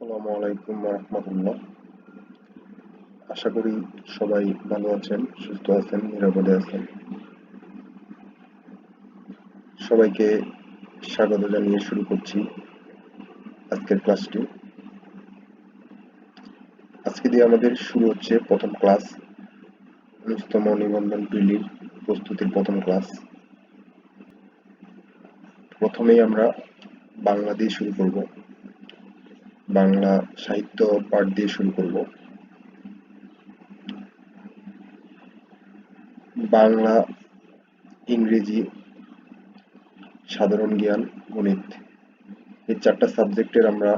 আসসালামু আলাইকুম রহমতুল্লাহ আশা করি সবাই ভালো আছেন, সুস্থ আছেন, নিরাপদে আছেন। সবাইকে স্বাগত জানিয়ে শুরু করছি আজকের ক্লাসটি। আজকে দিয়ে আমাদের শুরু হচ্ছে প্রথম ক্লাস, উনিশতম নিবন্ধন প্রিলির প্রস্তুতির প্রথম ক্লাস। প্রথমেই আমরা বাংলা দিয়ে শুরু করব। বাংলা সাহিত্য পাঠ দিয়ে শুরু করব। বাংলা, ইংরেজি, সাধারণ জ্ঞান, গণিত এই চারটা সাবজেক্টের আমরা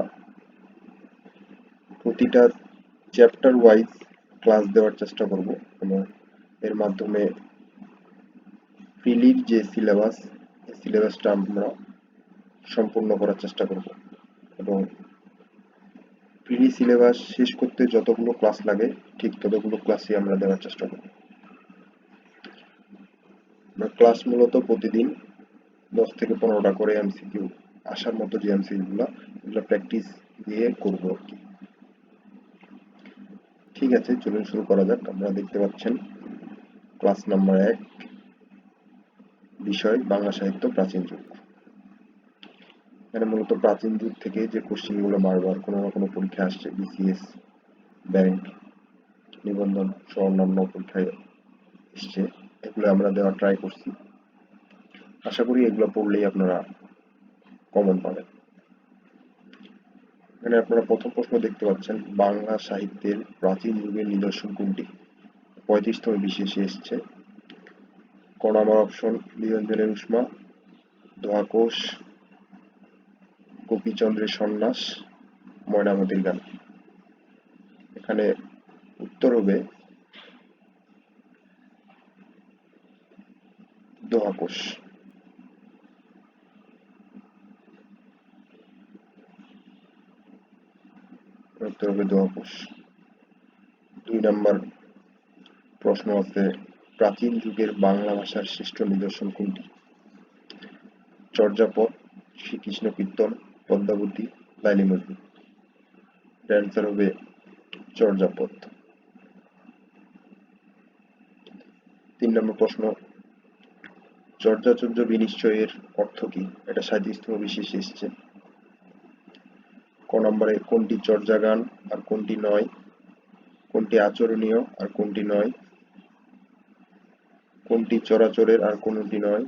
প্রতিটা চ্যাপ্টার ওয়াইজ ক্লাস দেওয়ার চেষ্টা করব এবং এর মাধ্যমে প্রিলির যে সিলেবাস সিলেবাসটা আমরা সম্পূর্ণ করার চেষ্টা করব এবং প্রিলি সিলেবাস শেষ করতে যতগুলো ক্লাস লাগে, ঠিক ততগুলো ক্লাসই আমরা দেওয়ার চেষ্টা করব আমরা ক্লাস মূলত প্রতিদিন দশ থেকে পনেরোটা করে এমসিকিউ, আসার মতো যে এমসিকিউ গুলো এগুলো প্র্যাকটিস দিয়ে করব আর কি। ঠিক আছে, চলুন শুরু করা যাক। আপনারা দেখতে পাচ্ছেন, ক্লাস নাম্বার এক, বিষয়, বাংলা সাহিত্য, প্রাচীন যুগ। এখানে মূলত প্রাচীন যুগ থেকে যে কোশ্চেনগুলো বারবার কোনো না কোনো পরীক্ষা আসছে বিসিএস ব্যাংক নিবন্ধন সহ অন্যান্য পরীক্ষায় এসছে। এগুলো আমরা দেওয়ার ট্রাই করছি। আশা করি এগুলো পড়লেই আপনারা কমন পাবেন। এখানে আপনারা প্রথম প্রশ্ন দেখতে পাচ্ছেন, বাংলা সাহিত্যের প্রাচীন যুগের নিদর্শন কোনটি? পঁয়ত্রিশতম বিশেষে এসছে। ক নম্বর অপশন নিরঞ্জনের উষ্মা দোয়াকোষ গোপীচন্দ্রের সন্ন্যাস ময়নামতির গান। এখানে উত্তর হবে দোয়াকোষ উত্তর হবে দোয়াকোষ দুই নম্বর প্রশ্ন আছে, প্রাচীন যুগের বাংলা ভাষার শ্রেষ্ঠ নিদর্শন কোনটি? চর্যাপদ, শ্রীকৃষ্ণ কীর্তন পদ্মাবতী লাইলি মজনু হবে চর্যাপদ তিন নম্বর প্রশ্ন, চর্যাচর্য বিনিশ্চয়ের অর্থ কি? এটা সাহিত্যস্তম বিশেষে এসছে। ক নম্বরে, কোনটি চর্যা গান আর কোনটি নয়? কোনটি আচরণীয় আর কোনটি নয়? কোনটি চরাচরের আর কোনটি নয়?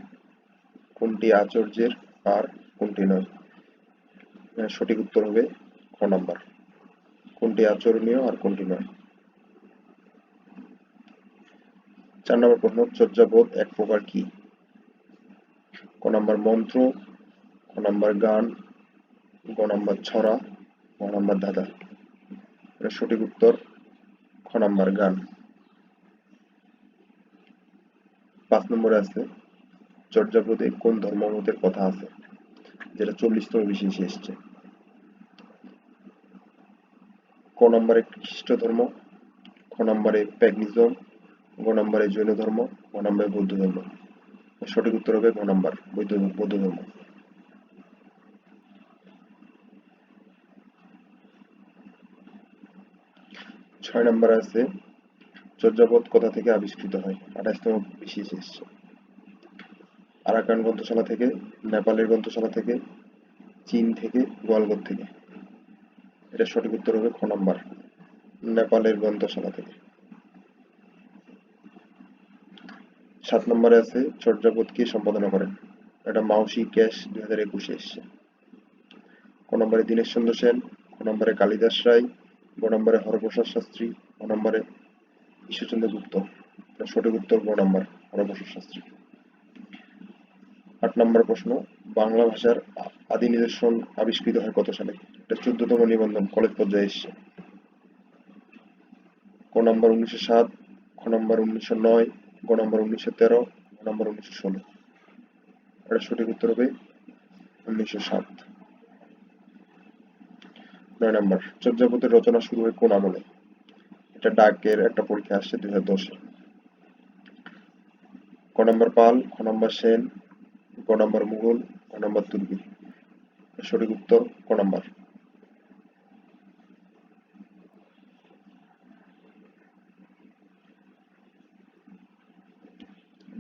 কোনটি আচর্যের আর কোনটি নয়? সঠিক উত্তর হবে খ নাম্বার। কোনটি আচরণীয় আর কোনটি নয়? চার নম্বর প্রশ্ন, চর্যাবোধ এক প্রকার কি? ক নম্বর মন্ত্র, ক নম্বর গান, গ নম্বর ছড়া ক নম্বর ধাঁধা। সঠিক উত্তর, খ নম্বর গান। পাঁচ নম্বরে আছে চর্যাপদে কোন ধর্মমতের কথা আছে? যেটা চল্লিশতম বিশেষে এসছে। ক নম্বরে খ্রিস্ট ধর্ম খ নম্বরে প্যাগনিজম, গ নম্বরে জৈন ধর্ম, গ নম্বরে বৌদ্ধ ধর্ম। সঠিক উত্তর হবে গ নম্বর, বৌদ্ধ বৌদ্ধ ধর্ম। ছয় নম্বর আছে, চর্যাপদ কোথা থেকে আবিষ্কৃত হয়? আঠাশতম বিশেষ এসছে। আরাকান গ্রন্থশালা থেকে, নেপালের গ্রন্থশালা থেকে, চীন থেকে গোয়ালগড় থেকে। এটা সঠিক উত্তর হবে খ নম্বর, নেপালের গ্রন্থশালা থেকে। সাত নম্বরে আছে, চর্যাপদ কে সম্পাদনা করেন? এটা মাউসি ক্যাশ দুই হাজার একুশে এসছে। ক নম্বরে দীনেশ চন্দ্র সেন, ক নম্বরে কালিদাস রায়, গ নম্বরে হরপ্রসাদ শাস্ত্রী, ক নম্বরে ঈশ্বরচন্দ্র গুপ্ত। সঠিক উত্তর গ নম্বর, হরপ্রসাদ শাস্ত্রী। আট নম্বর প্রশ্ন, বাংলা ভাষার আদি নিদর্শন আবিষ্কৃত হয় কত সালে? এটা চোদ্দতম নিবন্ধন, কলেজ পর্যায়ে এসছে। ক নম্বর উনিশশো সাত, খ নম্বর উনিশশো নয়, গ নম্বর উনিশশো তেরো, গ নম্বর উনিশশো ষোলো। এটা সঠিক উত্তর হবে উনিশশো সাত। নয় নম্বর, চর্যাপদের রচনা শুরু হয় কোন আমলে? এটা ডাকের একটা পরীক্ষা আসছে দুই হাজার দশে। ক নম্বর পাল, খ নম্বর সেন ক নম্বর মুঘল, ক নম্বর তুর্কি। সঠিক উত্তর ক নম্বর।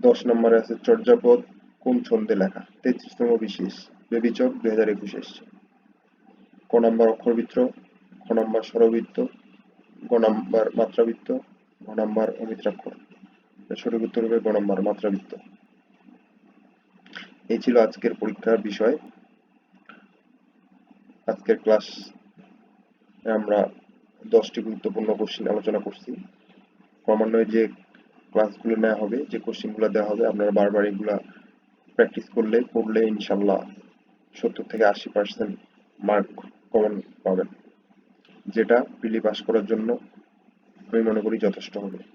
দশ নম্বরে আছে চর্যাপদ, কোন ছন্দে লেখা? তেত্রিশতম বিশেষ বেবিচক দুই হাজার একুশ এসছে। ক নম্বর অক্ষরবৃত্ত খ নম্বর স্বরবৃত্ত, গ নম্বর মাত্রাবৃত্ত, গ নম্বর অমিত্রাক্ষর। সঠিক উত্তর হবে গ নম্বর মাত্রাবৃত্ত। এই ছিল আজকের পরীক্ষার বিষয়। আজকের ক্লাস আমরা দশটি গুরুত্বপূর্ণ কোশ্চিন আলোচনা করছি। ক্রমান্বয়ে যে ক্লাসগুলো নেওয়া হবে, যে কোশ্চিনগুলো দেওয়া হবে, আপনারা বারবার এগুলা প্র্যাকটিস করলে পড়লে ইনশাল্লাহ সত্তর থেকে আশি পার্সেন্ট মার্ক কমন পাবেন। যেটা প্রিলি পাস করার জন্য আমি মনে করি যথেষ্ট হবে।